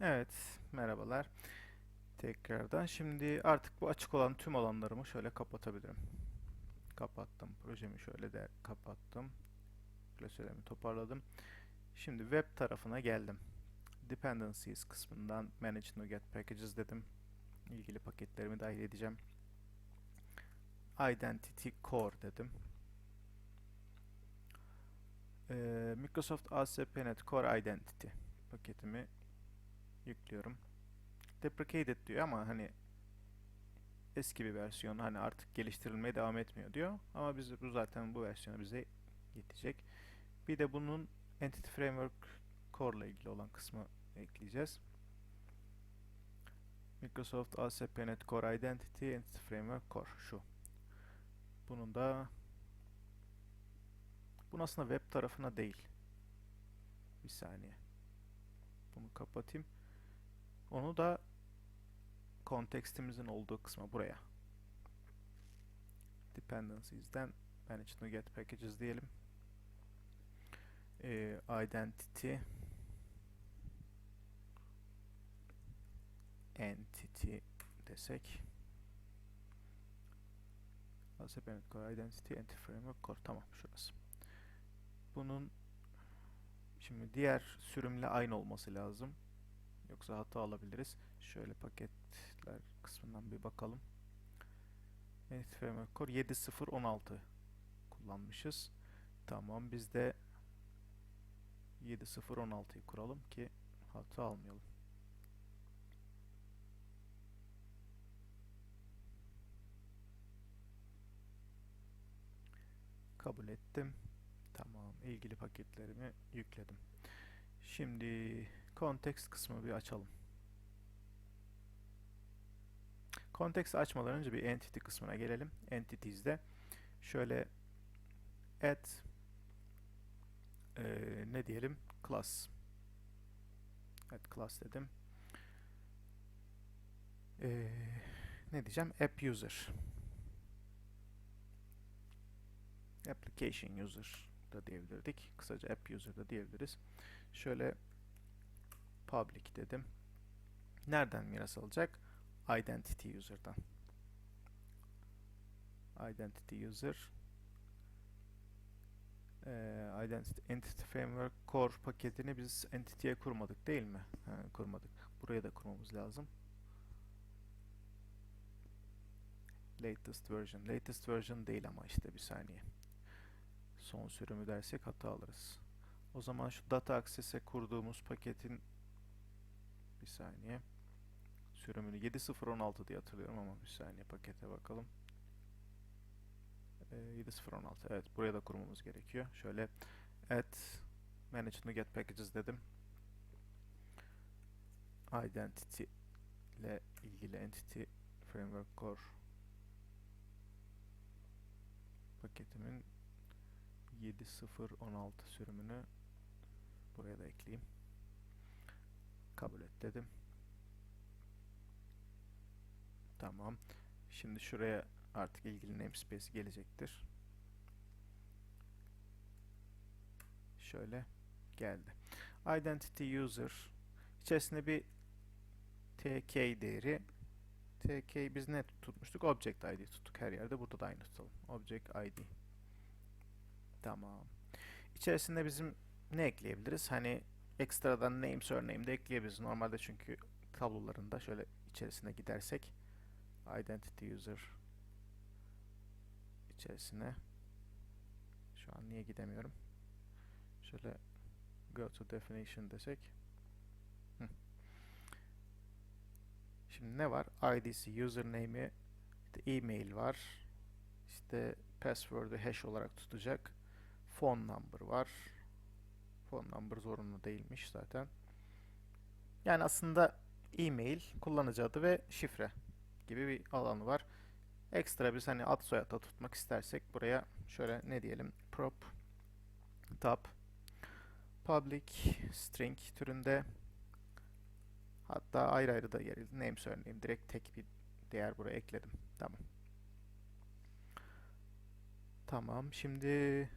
Evet, merhabalar. Tekrardan. Şimdi artık bu açık olan tüm alanlarımı şöyle kapatabilirim. Kapattım. Projemi şöyle de kapattım. Klasörlerimi toparladım. Şimdi web tarafına geldim. Dependencies kısmından Manage NuGet Packages dedim. İlgili paketlerimi dahil edeceğim. Identity Core dedim. Ee, Microsoft ASP.NET Core Identity paketimi yüklüyorum. Deprecated diyor ama hani eski bir versiyon hani artık geliştirilmeye devam etmiyor diyor. Ama biz bu zaten bu versiyonu bize yetecek. Bir de bunun Entity Framework Core ile ilgili olan kısmı ekleyeceğiz. Microsoft ASP.NET Core Identity Entity Framework Core şu. Bunun da bunun aslında web tarafına değil. Bir saniye. Bunu kapatayım. Onu da kontekstimizin olduğu kısma buraya. Dependencies'den manage NuGet packages diyelim. Ee, identity entity desek ASP.NET Core Identity Entity Framework Core tamam şurası. Bunun şimdi diğer sürümle aynı olması lazım. Yoksa hata alabiliriz. Şöyle paketler kısmından bir bakalım. Entity Framework Core 7.0.16 kullanmışız. Tamam biz de 7.0.16'yı kuralım ki hata almayalım. Kabul ettim. Tamam. ilgili paketlerimi yükledim. Şimdi kontekst kısmı bir açalım. Kontekst açmadan önce bir entity kısmına gelelim. Entities'de şöyle add e, ne diyelim class add class dedim. E, ne diyeceğim? App user application user da diyebilirdik. Kısaca app user da diyebiliriz. Şöyle public dedim. Nereden miras alacak? Identity user'dan. Identity user ee, Identity Entity Framework Core paketini biz Entity'ye kurmadık değil mi? Ha, kurmadık. Buraya da kurmamız lazım. Latest version. Latest version değil ama işte bir saniye. Son sürümü dersek hata alırız. O zaman şu data access'e kurduğumuz paketin bir saniye sürümünü 7.0.16 diye hatırlıyorum ama bir saniye pakete bakalım. Ee, 7.0.16 evet buraya da kurmamız gerekiyor. Şöyle add manage NuGet packages dedim. Identity ile ilgili entity framework core paketimin 7.0.16 sürümünü buraya da ekleyeyim. Kabul et dedim. Tamam. Şimdi şuraya artık ilgili namespace gelecektir. Şöyle geldi. Identity user içerisinde bir tk değeri tk biz ne tutmuştuk? Object id tuttuk her yerde. Burada da aynı tutalım. Object id. Tamam. İçerisinde bizim ne ekleyebiliriz? Hani ekstradan name surname de ekleyebiliriz. Normalde çünkü tablolarında şöyle içerisine gidersek identity user içerisine şu an niye gidemiyorum? Şöyle go to definition desek. Şimdi ne var? ID'si, username'i, işte e-mail var. İşte password'ı hash olarak tutacak. Phone number var. Phone number zorunlu değilmiş zaten. Yani aslında e-mail, kullanıcı adı ve şifre gibi bir alanı var. Ekstra biz hani ad soyad tutmak istersek buraya şöyle ne diyelim prop tab public string türünde hatta ayrı ayrı da yer name surname direkt tek bir değer buraya ekledim. Tamam. Tamam. Şimdi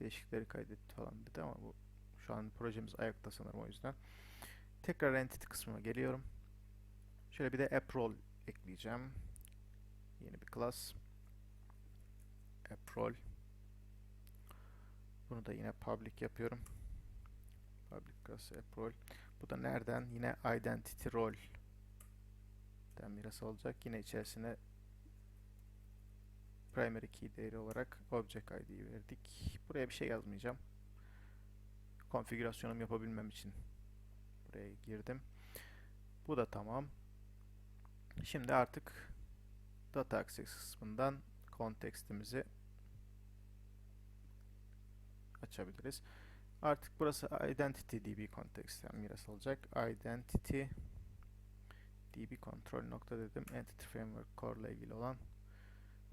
değişikleri kaydetti falan dedi ama bu Şu an projemiz ayakta sanırım o yüzden. Tekrar entity kısmına geliyorum. Şöyle bir de app role ekleyeceğim. Yeni bir class. App role. Bunu da yine public yapıyorum. Public class app role. Bu da nereden? Yine identity role. Den miras olacak. Yine içerisine primary key değeri olarak object id'yi verdik. Buraya bir şey yazmayacağım. Konfigürasyonumu yapabilmem için buraya girdim. Bu da tamam. Şimdi artık data access kısmından kontekstimizi açabiliriz. Artık burası identity db context miras olacak. Identity db control nokta dedim. Entity framework core ile ilgili olan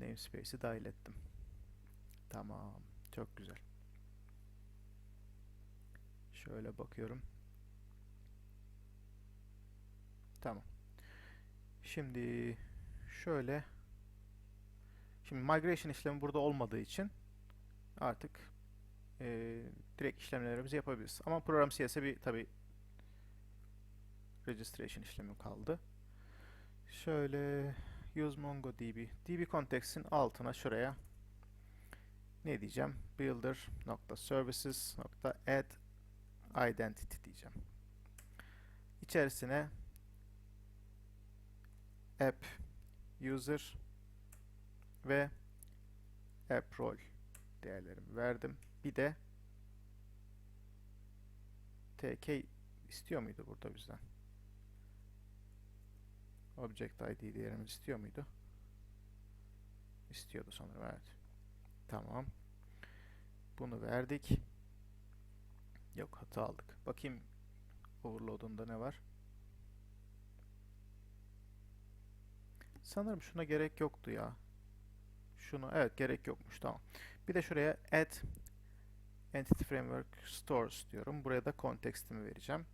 namespace'i dahil ettim. Tamam. Çok güzel. Şöyle bakıyorum. Tamam. Şimdi şöyle şimdi migration işlemi burada olmadığı için artık e, direkt işlemlerimizi yapabiliriz. Ama program CS'e bir tabi registration işlemi kaldı. Şöyle use MongoDB. DB context'in altına şuraya ne diyeceğim? Builder nokta services nokta add identity diyeceğim. İçerisine app user ve app role değerlerimi verdim. Bir de tk istiyor muydu burada bizden? Object ID değerimiz istiyor muydu? İstiyordu sanırım evet. Tamam. Bunu verdik. Yok hata aldık. Bakayım overload'unda ne var? Sanırım şuna gerek yoktu ya. Şunu evet gerek yokmuş tamam. Bir de şuraya add entity framework stores diyorum. Buraya da context'imi vereceğim.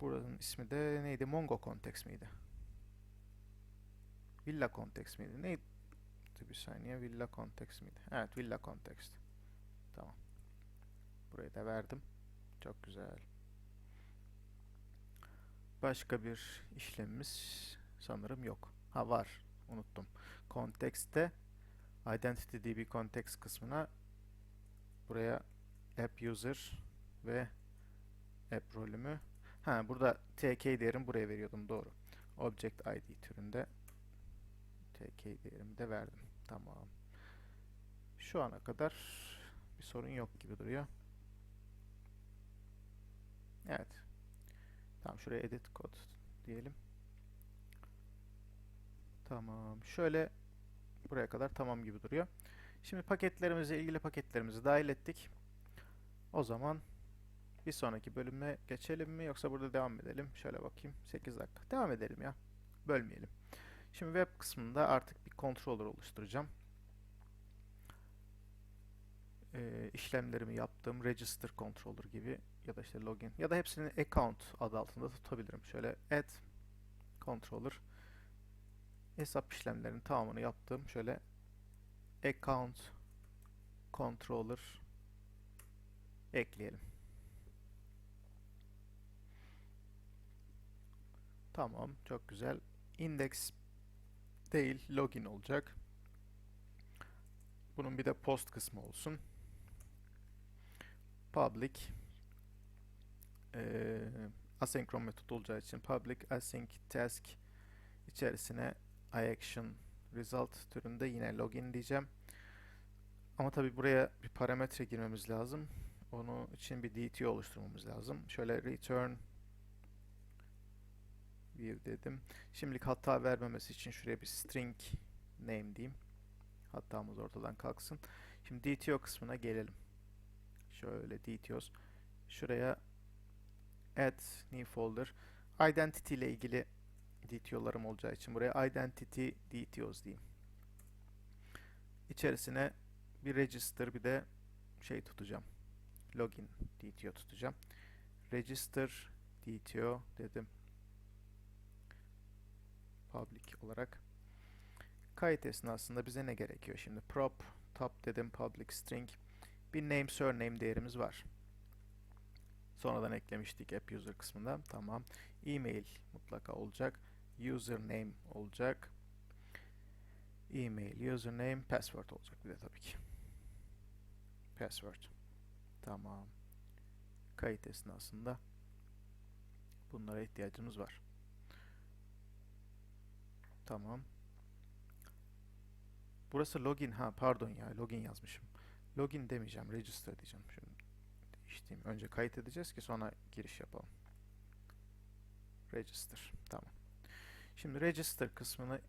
Buranın ismi de neydi? Mongo context miydi? Villa context miydi? Neydi? Bir saniye. Villa context miydi? Evet, Villa context. Tamam. Burayı da verdim. Çok güzel. Başka bir işlemimiz sanırım yok. Ha var. Unuttum. Context'te Identity DB context kısmına buraya app user ve app rolümü ha burada tk değerim buraya veriyordum doğru. Object ID türünde tk değerimi de verdim. Tamam. Şu ana kadar bir sorun yok gibi duruyor. Evet. Tamam şuraya edit code diyelim. Tamam. Şöyle buraya kadar tamam gibi duruyor. Şimdi paketlerimize ilgili paketlerimizi dahil ettik. O zaman bir sonraki bölüme geçelim mi yoksa burada devam edelim? Şöyle bakayım. 8 dakika. Devam edelim ya. Bölmeyelim. Şimdi web kısmında artık bir controller oluşturacağım. Ee, işlemlerimi yaptığım register controller gibi ya da işte login ya da hepsini account adı altında tutabilirim. Şöyle add controller hesap işlemlerinin tamamını yaptım. Şöyle account controller ekleyelim. Tamam, çok güzel. Index değil, login olacak. Bunun bir de post kısmı olsun. Public e, asenkron metot olacağı için public async task içerisine iAction result türünde yine login diyeceğim. Ama tabi buraya bir parametre girmemiz lazım. Onun için bir DT oluşturmamız lazım. Şöyle return view dedim. Şimdilik hata vermemesi için şuraya bir string name diyeyim. Hatamız ortadan kalksın. Şimdi DTO kısmına gelelim. Şöyle DTOs. Şuraya add new folder. Identity ile ilgili DTO'larım olacağı için buraya identity DTOs diyeyim. İçerisine bir register bir de şey tutacağım. Login DTO tutacağım. Register DTO dedim. Public olarak. Kayıt esnasında bize ne gerekiyor? Şimdi prop top dedim public string bir name surname değerimiz var. Sonradan eklemiştik app user kısmında. Tamam. E-mail mutlaka olacak. Username olacak. E-mail, username, password olacak bir de tabii ki. Password. Tamam. Kayıt esnasında bunlara ihtiyacımız var. Tamam. Burası login. Ha pardon ya login yazmışım. Login demeyeceğim. Register diyeceğim. Şunu değiştireyim. Önce kayıt edeceğiz ki sonra giriş yapalım. Register. Tamam. Şimdi register kısmını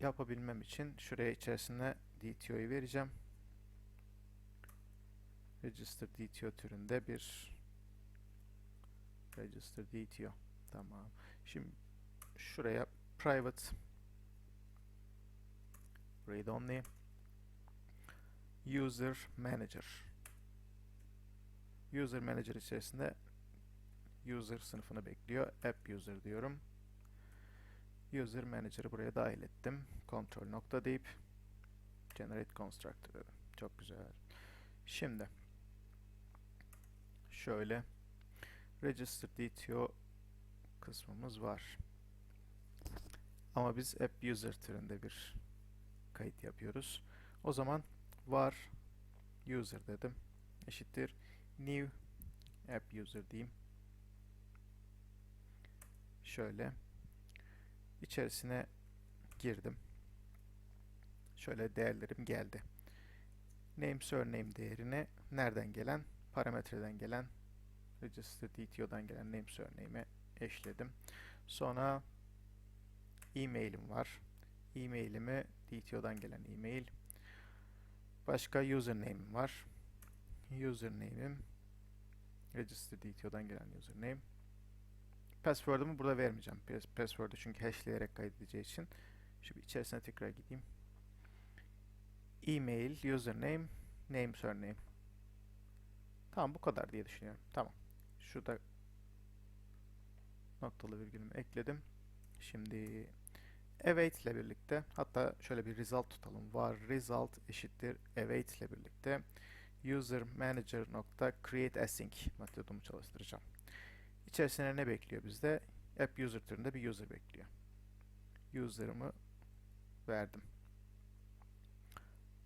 yapabilmem için şuraya içerisine DTO'yu vereceğim. Register DTO türünde bir Register DTO. Tamam. Şimdi şuraya private read only user manager user manager içerisinde user sınıfını bekliyor. App user diyorum. User manager'ı buraya dahil ettim. Control nokta deyip generate constructor dedim. Çok güzel. Şimdi şöyle register DTO kısmımız var. Ama biz app user türünde bir kayıt yapıyoruz. O zaman var user dedim. Eşittir new app user diyeyim. Şöyle içerisine girdim. Şöyle değerlerim geldi. Name surname değerine nereden gelen? Parametreden gelen register DTO'dan gelen name surname'e eşledim. Sonra e-mail'im var. E-mail'imi DTO'dan gelen e-mail. Başka username'im var. Username'im register DTO'dan gelen username. Password'ımı burada vermeyeceğim. Password'u çünkü hashleyerek kaydedeceği için. Şimdi içerisine tekrar gideyim. E-mail, username, name, surname. Tamam bu kadar diye düşünüyorum. Tamam. Şurada noktalı virgülümü ekledim. Şimdi await ile birlikte hatta şöyle bir result tutalım. Var result eşittir await ile birlikte user manager nokta create async metodumu çalıştıracağım. İçerisine ne bekliyor bizde? App user türünde bir user bekliyor. User'ımı verdim.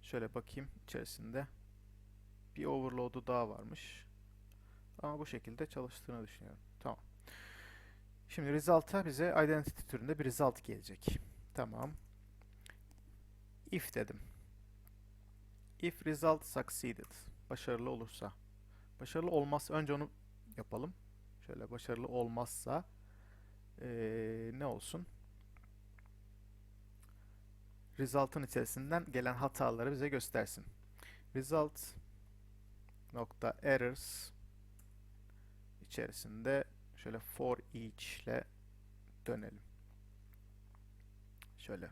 Şöyle bakayım içerisinde bir overload'u daha varmış. Ama bu şekilde çalıştığını düşünüyorum. Şimdi result'a bize identity türünde bir result gelecek. Tamam. If dedim. If result succeeded. Başarılı olursa. Başarılı olmaz. Önce onu yapalım. Şöyle başarılı olmazsa ee, ne olsun? Result'ın içerisinden gelen hataları bize göstersin. Result nokta errors içerisinde şöyle for each ile dönelim. Şöyle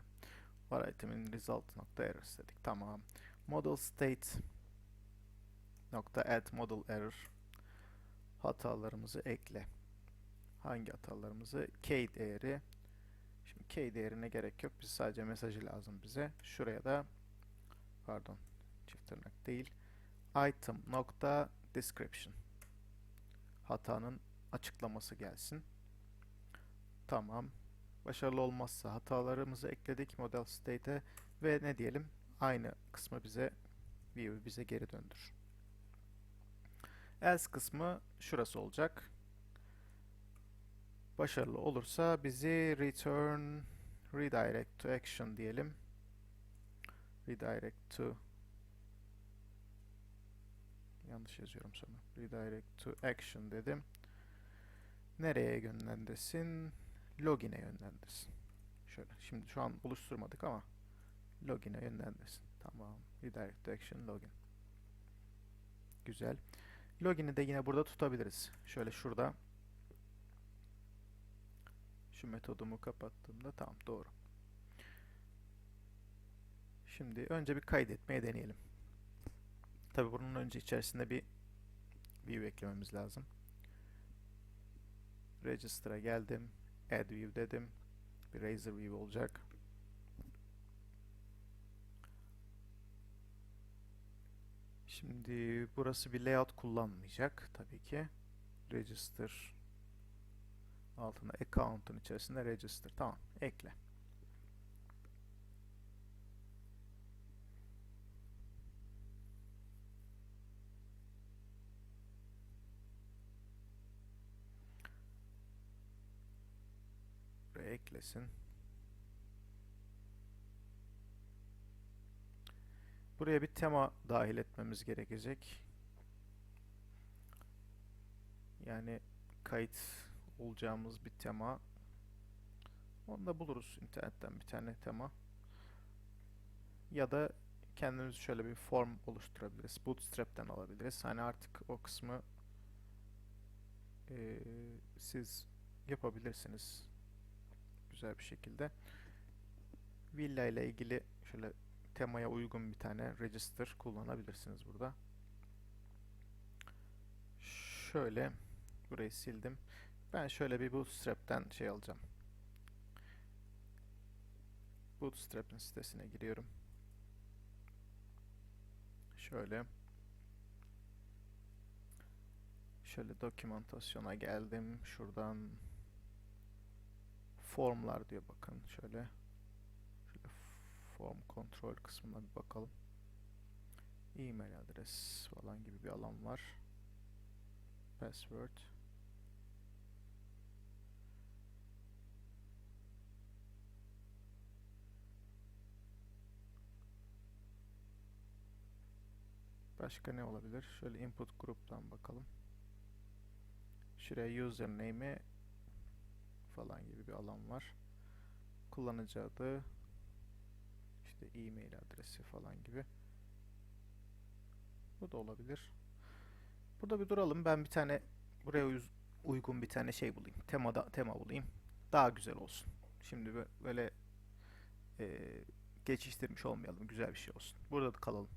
var itemin result nokta errors dedik. Tamam. Model state nokta add model error hatalarımızı ekle. Hangi hatalarımızı? K değeri. Şimdi K değerine gerek yok. Biz sadece mesajı lazım bize. Şuraya da pardon çift tırnak değil. Item nokta description. Hatanın açıklaması gelsin. Tamam. Başarılı olmazsa hatalarımızı ekledik model state'e ve ne diyelim? Aynı kısmı bize view bize geri döndür. Else kısmı şurası olacak. Başarılı olursa bizi return redirect to action diyelim. Redirect to yanlış yazıyorum sonra. Redirect to action dedim. Nereye yönlendirsin? Login'e yönlendirsin. Şöyle. Şimdi şu an oluşturmadık ama login'e yönlendirsin. Tamam. Redirect to action login. Güzel. Login'i de yine burada tutabiliriz. Şöyle şurada. Şu metodumu kapattığımda tamam doğru. Şimdi önce bir kaydetmeye deneyelim. Tabi bunun önce içerisinde bir view eklememiz lazım. Register'a geldim. Add view dedim. Bir Razor view olacak. Şimdi burası bir layout kullanmayacak tabii ki. register altına account'un içerisinde register. Tamam. Ekle. Eklesin. Buraya bir tema dahil etmemiz gerekecek. Yani kayıt olacağımız bir tema. Onu da buluruz internetten bir tane tema. Ya da kendimiz şöyle bir form oluşturabiliriz. Bootstrap'ten alabiliriz. Hani artık o kısmı eee, siz yapabilirsiniz güzel bir şekilde. Villa ile ilgili şöyle temaya uygun bir tane register kullanabilirsiniz burada. Şöyle burayı sildim. Ben şöyle bir Bootstrap'ten şey alacağım. Bootstrap'in sitesine giriyorum. Şöyle şöyle dokümantasyona geldim. Şuradan formlar diyor bakın şöyle. Şöyle form kontrol kısmına bir bakalım. E-mail adres falan gibi bir alan var. Password. Başka ne olabilir? Şöyle input gruptan bakalım. Şuraya username'i falan gibi bir alan var. Kullanıcı adı, işte e-mail adresi falan gibi. Bu da olabilir. Burada bir duralım. Ben bir tane buraya uygun bir tane şey bulayım. Temada tema bulayım. Daha güzel olsun. Şimdi bö- böyle e, geçiştirmiş olmayalım. Güzel bir şey olsun. Burada da kalalım.